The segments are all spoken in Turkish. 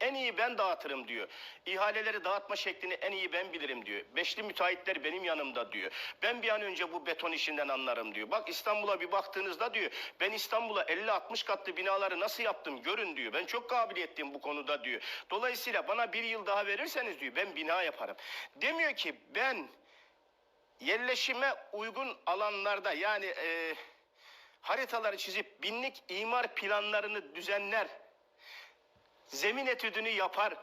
En iyi ben dağıtırım diyor. İhaleleri dağıtma şeklini en iyi ben bilirim diyor. Beşli müteahhitler benim yanımda diyor. Ben bir an önce bu beton işinden anlarım diyor. Bak İstanbul'a bir baktığınızda diyor. Ben İstanbul'a 50-60 katlı binaları nasıl yaptım görün diyor. Ben çok kabiliyetliyim bu konuda diyor. Dolayısıyla bana bir yıl daha verirseniz diyor ben bina yaparım. Demiyor ki ben yerleşime uygun alanlarda yani e, haritaları çizip binlik imar planlarını düzenler, zemin etüdünü yapar,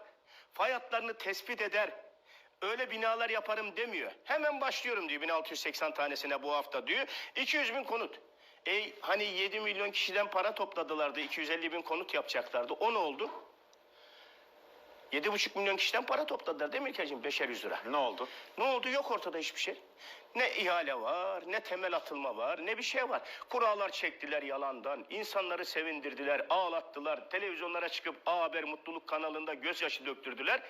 fay hatlarını tespit eder, öyle binalar yaparım demiyor. Hemen başlıyorum diyor 1680 tanesine bu hafta diyor. 200 bin konut. E hani 7 milyon kişiden para topladılardı 250 bin konut yapacaklardı. O ne oldu? 7,5 milyon kişiden para topladılar değil mi İlker'cim? Beşer yüz lira. Ne oldu? Ne oldu? Yok ortada hiçbir şey. Ne ihale var, ne temel atılma var, ne bir şey var. Kurallar çektiler yalandan, insanları sevindirdiler, ağlattılar. Televizyonlara çıkıp A Haber Mutluluk kanalında gözyaşı döktürdüler.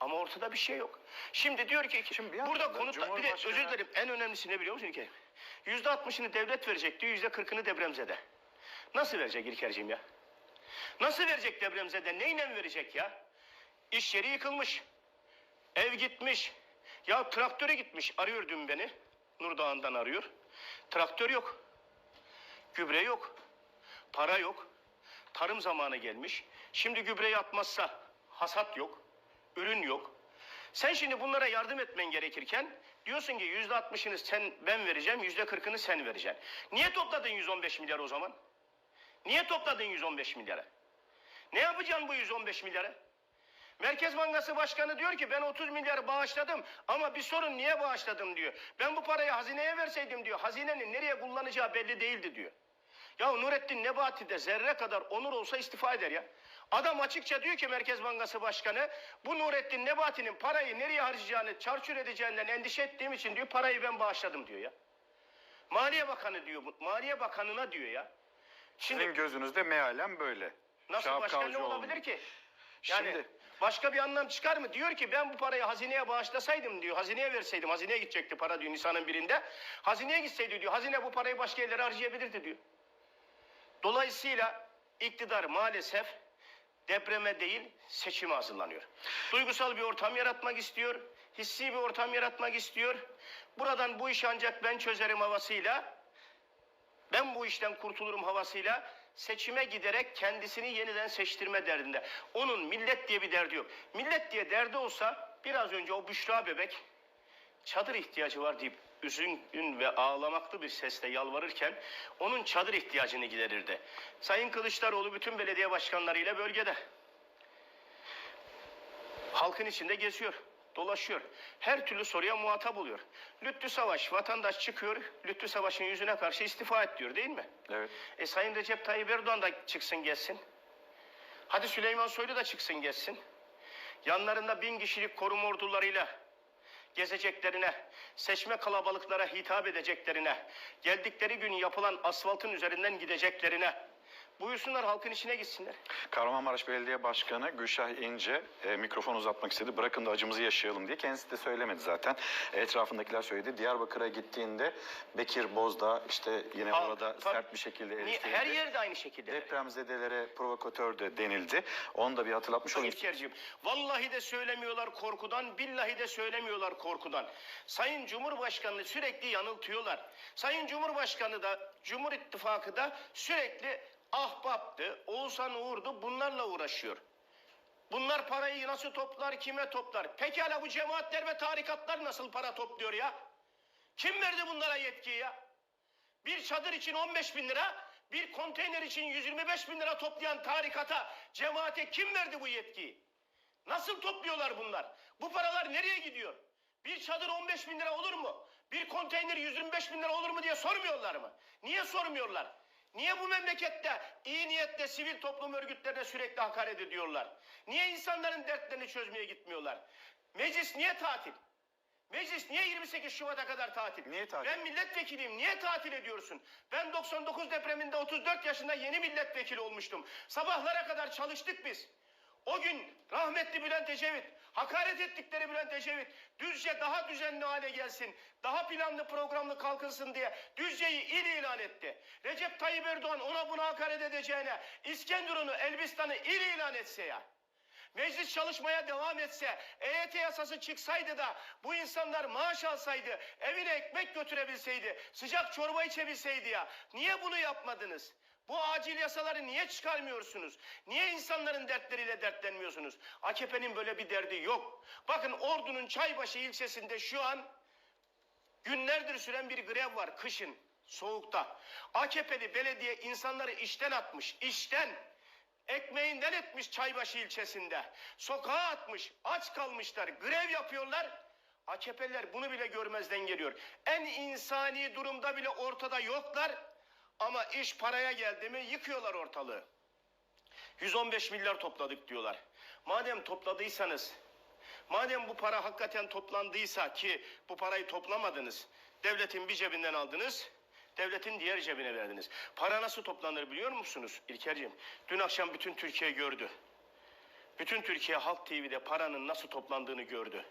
Ama ortada bir şey yok. Şimdi diyor ki, Şimdi bir burada yandan da konutta, bir de Cumhurbaşkanı- özür dilerim en önemlisi ne biliyor musun İlker? Yüzde altmışını devlet verecek diyor, yüzde kırkını depremzede. Nasıl verecek İlker'cim ya? Nasıl verecek depremzede? Neyle verecek ya? İş yeri yıkılmış. Ev gitmiş. Ya traktörü gitmiş. Arıyor dün beni. Nurdağ'ından arıyor. Traktör yok. Gübre yok. Para yok. Tarım zamanı gelmiş. Şimdi gübreyi atmazsa hasat yok. Ürün yok. Sen şimdi bunlara yardım etmen gerekirken diyorsun ki yüzde altmışını sen ben vereceğim, yüzde kırkını sen vereceksin. Niye topladın 115 milyar o zaman? Niye topladın 115 milyara? Ne yapacaksın bu 115 milyara? Merkez Bankası Başkanı diyor ki ben 30 milyar bağışladım ama bir sorun niye bağışladım diyor. Ben bu parayı hazineye verseydim diyor. Hazinenin nereye kullanacağı belli değildi diyor. Ya Nurettin Nebati de zerre kadar onur olsa istifa eder ya. Adam açıkça diyor ki Merkez Bankası Başkanı bu Nurettin Nebati'nin parayı nereye harcayacağını çarçur edeceğinden endişe ettiğim için diyor parayı ben bağışladım diyor ya. Maliye Bakanı diyor. Maliye Bakanına diyor ya. Şimdi Sizin gözünüzde mealen böyle. Nasıl Şahap başka ne Kavcıoğlu. olabilir ki? Yani Şimdi- başka bir anlam çıkar mı? Diyor ki ben bu parayı hazineye bağışlasaydım diyor. Hazineye verseydim. Hazineye gidecekti para diyor Nisan'ın birinde. Hazineye gitseydi diyor. Hazine bu parayı başka yerlere harcayabilirdi diyor. Dolayısıyla iktidar maalesef depreme değil seçime hazırlanıyor. Duygusal bir ortam yaratmak istiyor. Hissi bir ortam yaratmak istiyor. Buradan bu işi ancak ben çözerim havasıyla ben bu işten kurtulurum havasıyla seçime giderek kendisini yeniden seçtirme derdinde. Onun millet diye bir derdi yok. Millet diye derdi olsa biraz önce o Büşra bebek çadır ihtiyacı var deyip üzgün ve ağlamaklı bir sesle yalvarırken onun çadır ihtiyacını giderirdi. Sayın Kılıçdaroğlu bütün belediye başkanlarıyla bölgede. Halkın içinde geziyor, dolaşıyor. Her türlü soruya muhatap oluyor. Lütfü Savaş, vatandaş çıkıyor, Lütfü Savaş'ın yüzüne karşı istifa et diyor değil mi? Evet. E Sayın Recep Tayyip Erdoğan da çıksın gelsin. Hadi Süleyman Soylu da çıksın gelsin. Yanlarında bin kişilik koruma ordularıyla gezeceklerine, seçme kalabalıklara hitap edeceklerine, geldikleri gün yapılan asfaltın üzerinden gideceklerine, buyursunlar halkın içine gitsinler. Kahramanmaraş Belediye Başkanı Gülşah İnce e, mikrofon uzatmak istedi. Bırakın da acımızı yaşayalım diye. Kendisi de söylemedi zaten. E, etrafındakiler söyledi. Diyarbakır'a gittiğinde Bekir Bozdağ işte yine Halk, orada tabii. sert bir şekilde eleştirildi. Her yerde aynı şekilde. Depremzedelere provokatör de denildi. Onu da bir hatırlatmış olayım. İlkerciğim, vallahi de söylemiyorlar korkudan, billahi de söylemiyorlar korkudan. Sayın Cumhurbaşkanı sürekli yanıltıyorlar. Sayın Cumhurbaşkanı da, Cumhur İttifakı da sürekli ahbaptı, Oğuzhan Uğur'du bunlarla uğraşıyor. Bunlar parayı nasıl toplar, kime toplar? Pekala bu cemaatler ve tarikatlar nasıl para topluyor ya? Kim verdi bunlara yetkiyi ya? Bir çadır için 15 bin lira, bir konteyner için 125 bin lira toplayan tarikata, cemaate kim verdi bu yetkiyi? Nasıl topluyorlar bunlar? Bu paralar nereye gidiyor? Bir çadır 15 bin lira olur mu? Bir konteyner 125 bin lira olur mu diye sormuyorlar mı? Niye sormuyorlar? Niye bu memlekette iyi niyetle sivil toplum örgütlerine sürekli hakaret ediyorlar? Niye insanların dertlerini çözmeye gitmiyorlar? Meclis niye tatil? Meclis niye 28 Şubat'a kadar tatil? Niye tatil? Ben milletvekiliyim. Niye tatil ediyorsun? Ben 99 depreminde 34 yaşında yeni milletvekili olmuştum. Sabahlara kadar çalıştık biz. O gün rahmetli Bülent Ecevit, hakaret ettikleri Bülent Ecevit, Düzce daha düzenli hale gelsin, daha planlı programlı kalkınsın diye Düzce'yi il ilan etti. Recep Tayyip Erdoğan ona buna hakaret edeceğine İskenderun'u, Elbistan'ı il ilan etse ya. Meclis çalışmaya devam etse, EYT yasası çıksaydı da bu insanlar maaş alsaydı, evine ekmek götürebilseydi, sıcak çorba içebilseydi ya. Niye bunu yapmadınız? Bu acil yasaları niye çıkarmıyorsunuz? Niye insanların dertleriyle dertlenmiyorsunuz? AKP'nin böyle bir derdi yok. Bakın Ordu'nun Çaybaşı ilçesinde şu an günlerdir süren bir grev var kışın, soğukta. AKP'li belediye insanları işten atmış, işten. Ekmeğinden etmiş Çaybaşı ilçesinde. Sokağa atmış, aç kalmışlar, grev yapıyorlar. AKP'liler bunu bile görmezden geliyor. En insani durumda bile ortada yoklar. Ama iş paraya geldi mi yıkıyorlar ortalığı. 115 milyar topladık diyorlar. Madem topladıysanız, madem bu para hakikaten toplandıysa ki bu parayı toplamadınız, devletin bir cebinden aldınız, devletin diğer cebine verdiniz. Para nasıl toplanır biliyor musunuz İlkerciğim? Dün akşam bütün Türkiye gördü. Bütün Türkiye Halk TV'de paranın nasıl toplandığını gördü.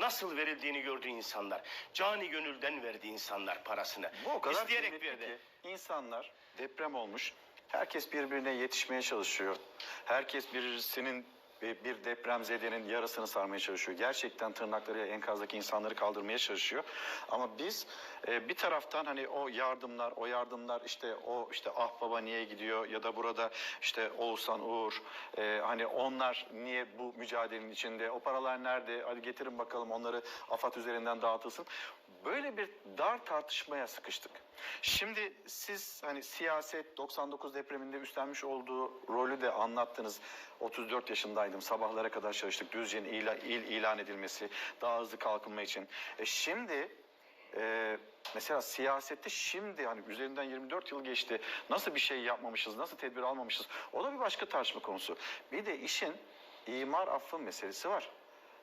Nasıl verildiğini gördü insanlar. Cani gönülden verdi insanlar parasını. Bu o kadar İsteyerek verdi. ki insanlar deprem olmuş. Herkes birbirine yetişmeye çalışıyor. Herkes birisinin e, bir depremzedenin yarasını sarmaya çalışıyor. Gerçekten tırnaklarıyla enkazdaki insanları kaldırmaya çalışıyor. Ama biz e, bir taraftan hani o yardımlar, o yardımlar işte o işte ah baba niye gidiyor ya da burada işte Oğuzhan Uğur e, hani onlar niye bu mücadelenin içinde o paralar nerede hadi getirin bakalım onları AFAD üzerinden dağıtılsın. Böyle bir dar tartışmaya sıkıştık. Şimdi siz hani siyaset 99 depreminde üstlenmiş olduğu rolü de anlattınız. 34 yaşındaydım. Sabahlara kadar çalıştık. Düzce'nin ila- il ilan edilmesi, daha hızlı kalkınma için. E şimdi e, mesela siyasette şimdi hani üzerinden 24 yıl geçti. Nasıl bir şey yapmamışız, nasıl tedbir almamışız? O da bir başka tartışma konusu. Bir de işin imar affı meselesi var.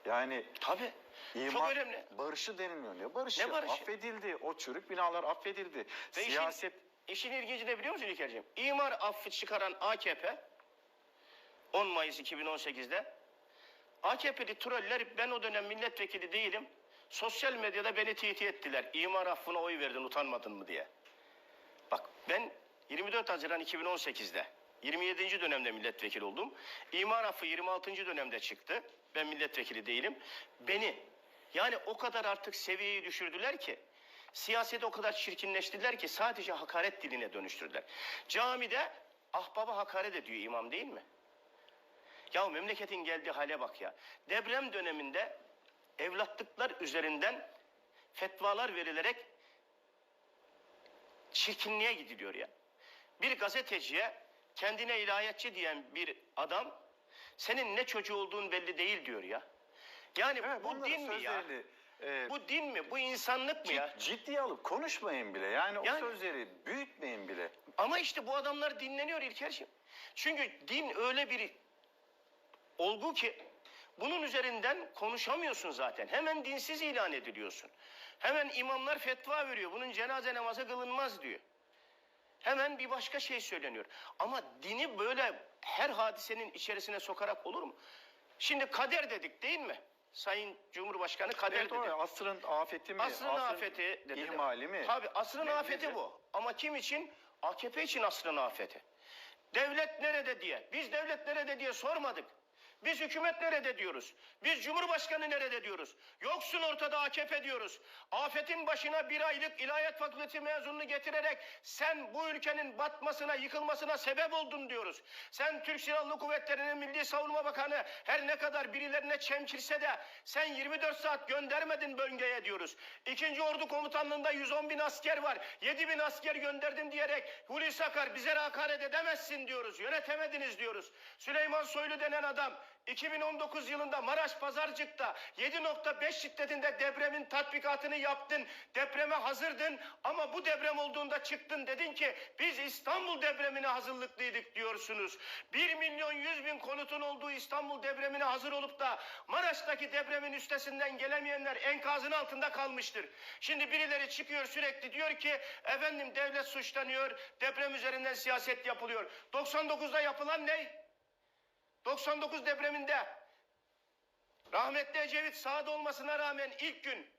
Yani Tabii. İmar Çok önemli. barışı denilmiyor. Ne barışı? Ne barışı? Affedildi. O çürük binalar affedildi. Ve işin- Siyaset İşin ilginci ne biliyor musun İlker'ciğim? İmar affı çıkaran AKP 10 Mayıs 2018'de AKP'li troller ben o dönem milletvekili değilim. Sosyal medyada beni tehdit ettiler. İmar affına oy verdin utanmadın mı diye. Bak ben 24 Haziran 2018'de 27. dönemde milletvekili oldum. İmar affı 26. dönemde çıktı. Ben milletvekili değilim. Beni yani o kadar artık seviyeyi düşürdüler ki siyaseti o kadar çirkinleştirdiler ki sadece hakaret diline dönüştürdüler. Camide ahbaba hakaret ediyor imam değil mi? Ya memleketin geldiği hale bak ya. Deprem döneminde evlatlıklar üzerinden fetvalar verilerek çirkinliğe gidiliyor ya. Bir gazeteciye kendine ilahiyatçı diyen bir adam senin ne çocuğu olduğun belli değil diyor ya. Yani Evet, bu din mi ya? e, Bu din mi? Bu insanlık mı ya? cid- ciddiye alıp konuşmayın bile. Yani, Yani- o sözleri büyütmeyin bile. Ama işte bu adamlar dinleniyor İlker'ciğim. Çünkü din öyle bir olgu ki bunun üzerinden konuşamıyorsun zaten. Hemen dinsiz ilan ediliyorsun. Hemen imamlar fetva veriyor. Bunun cenaze namazı kılınmaz diyor. Hemen bir başka şey söyleniyor. Ama dini böyle her hadisenin içerisine sokarak olur mu? Şimdi kader dedik değil mi? Sayın Cumhurbaşkanı kader Evet, dedi. asrın afeti mi? Asrın afeti dediler. ihmali mi? Tabii asrın Ne- afeti nedir? bu. Ama kim için? AKP için asrın afeti. Devlet nerede diye. Biz devlet nerede diye sormadık. Biz hükümet nerede diyoruz. Biz Cumhurbaşkanı nerede diyoruz. Yoksun ortada AKP diyoruz. Afetin başına bir aylık ilahiyat fakültesi mezununu getirerek sen bu ülkenin batmasına, yıkılmasına sebep oldun diyoruz. Sen Türk Silahlı Kuvvetleri'nin Milli Savunma Bakanı her ne kadar birilerine çemkirse de sen 24 saat göndermedin bölgeye diyoruz. İkinci Ordu Komutanlığı'nda 110 bin asker var. 7 bin asker gönderdim diyerek Hulusi Akar bize hakaret edemezsin diyoruz. Yönetemediniz diyoruz. Süleyman Soylu denen adam 2019 yılında Maraş Pazarcık'ta 7.5 şiddetinde depremin tatbikatını yaptın. Depreme hazırdın ama bu deprem olduğunda çıktın dedin ki biz İstanbul depremine hazırlıklıydık diyorsunuz. 1 milyon 100 bin konutun olduğu İstanbul depremine hazır olup da Maraş'taki depremin üstesinden gelemeyenler enkazın altında kalmıştır. Şimdi birileri çıkıyor sürekli diyor ki efendim devlet suçlanıyor, deprem üzerinden siyaset yapılıyor. 99'da yapılan ne? 99 depreminde rahmetli Ecevit sahada olmasına rağmen ilk gün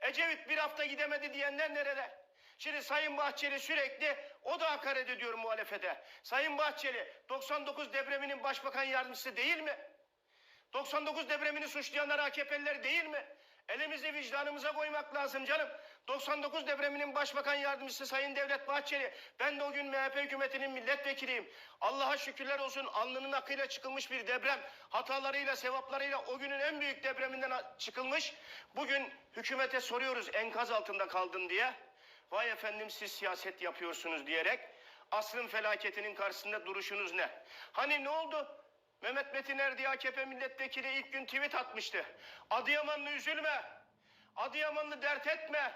Ecevit bir hafta gidemedi diyenler nerede? Şimdi Sayın Bahçeli sürekli o da hakaret ediyor muhalefete. Sayın Bahçeli 99 depreminin başbakan yardımcısı değil mi? 99 depremini suçlayanlar AKP'liler değil mi? Elimizi vicdanımıza koymak lazım canım. 99 depreminin başbakan yardımcısı Sayın Devlet Bahçeli. Ben de o gün MHP hükümetinin milletvekiliyim. Allah'a şükürler olsun alnının akıyla çıkılmış bir deprem. Hatalarıyla, sevaplarıyla o günün en büyük depreminden çıkılmış. Bugün hükümete soruyoruz enkaz altında kaldın diye. Vay efendim siz siyaset yapıyorsunuz diyerek. Asrın felaketinin karşısında duruşunuz ne? Hani ne oldu? Mehmet Metin Erdi AKP milletvekili ilk gün tweet atmıştı. Adıyamanlı üzülme. Adıyamanlı dert etme.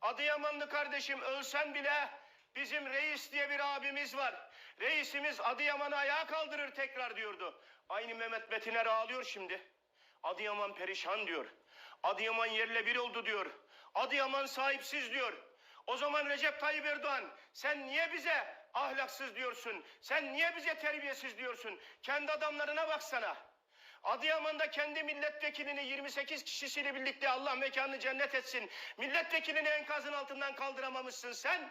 Adıyamanlı kardeşim ölsen bile bizim reis diye bir abimiz var. Reisimiz Adıyaman'ı ayağa kaldırır tekrar diyordu. Aynı Mehmet Metiner ağlıyor şimdi. Adıyaman perişan diyor. Adıyaman yerle bir oldu diyor. Adıyaman sahipsiz diyor. O zaman Recep Tayyip Erdoğan sen niye bize ahlaksız diyorsun? Sen niye bize terbiyesiz diyorsun? Kendi adamlarına baksana. Adıyaman'da kendi milletvekilini 28 kişisiyle birlikte Allah mekanını cennet etsin. Milletvekilini enkazın altından kaldıramamışsın sen.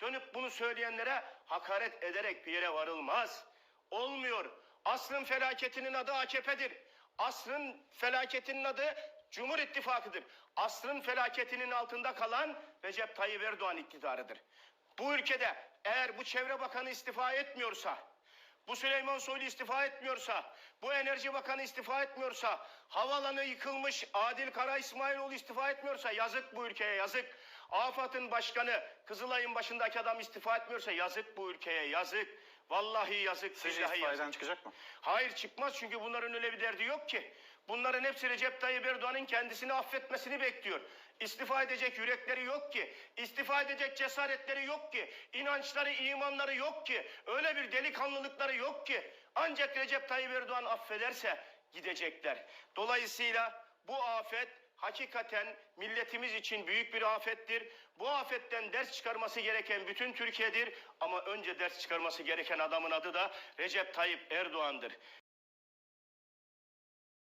Dönüp bunu söyleyenlere hakaret ederek bir yere varılmaz. Olmuyor. Asrın felaketinin adı AKP'dir. Asrın felaketinin adı Cumhur İttifakı'dır. Asrın felaketinin altında kalan Recep Tayyip Erdoğan iktidarıdır. Bu ülkede eğer bu çevre bakanı istifa etmiyorsa, bu Süleyman Soylu istifa etmiyorsa, bu Enerji Bakanı istifa etmiyorsa, havalanı yıkılmış Adil Kara İsmailoğlu istifa etmiyorsa yazık bu ülkeye yazık. AFAD'ın başkanı Kızılay'ın başındaki adam istifa etmiyorsa yazık bu ülkeye yazık. Vallahi yazık. Sizce billahi istifa yazık. eden çıkacak mı? Hayır çıkmaz çünkü bunların öyle bir derdi yok ki. Bunların hepsi Recep Tayyip Erdoğan'ın kendisini affetmesini bekliyor. İstifa edecek yürekleri yok ki. İstifa edecek cesaretleri yok ki. İnançları, imanları yok ki. Öyle bir delikanlılıkları yok ki. Ancak Recep Tayyip Erdoğan affederse gidecekler. Dolayısıyla bu afet hakikaten milletimiz için büyük bir afettir. Bu afetten ders çıkarması gereken bütün Türkiye'dir. Ama önce ders çıkarması gereken adamın adı da Recep Tayyip Erdoğan'dır.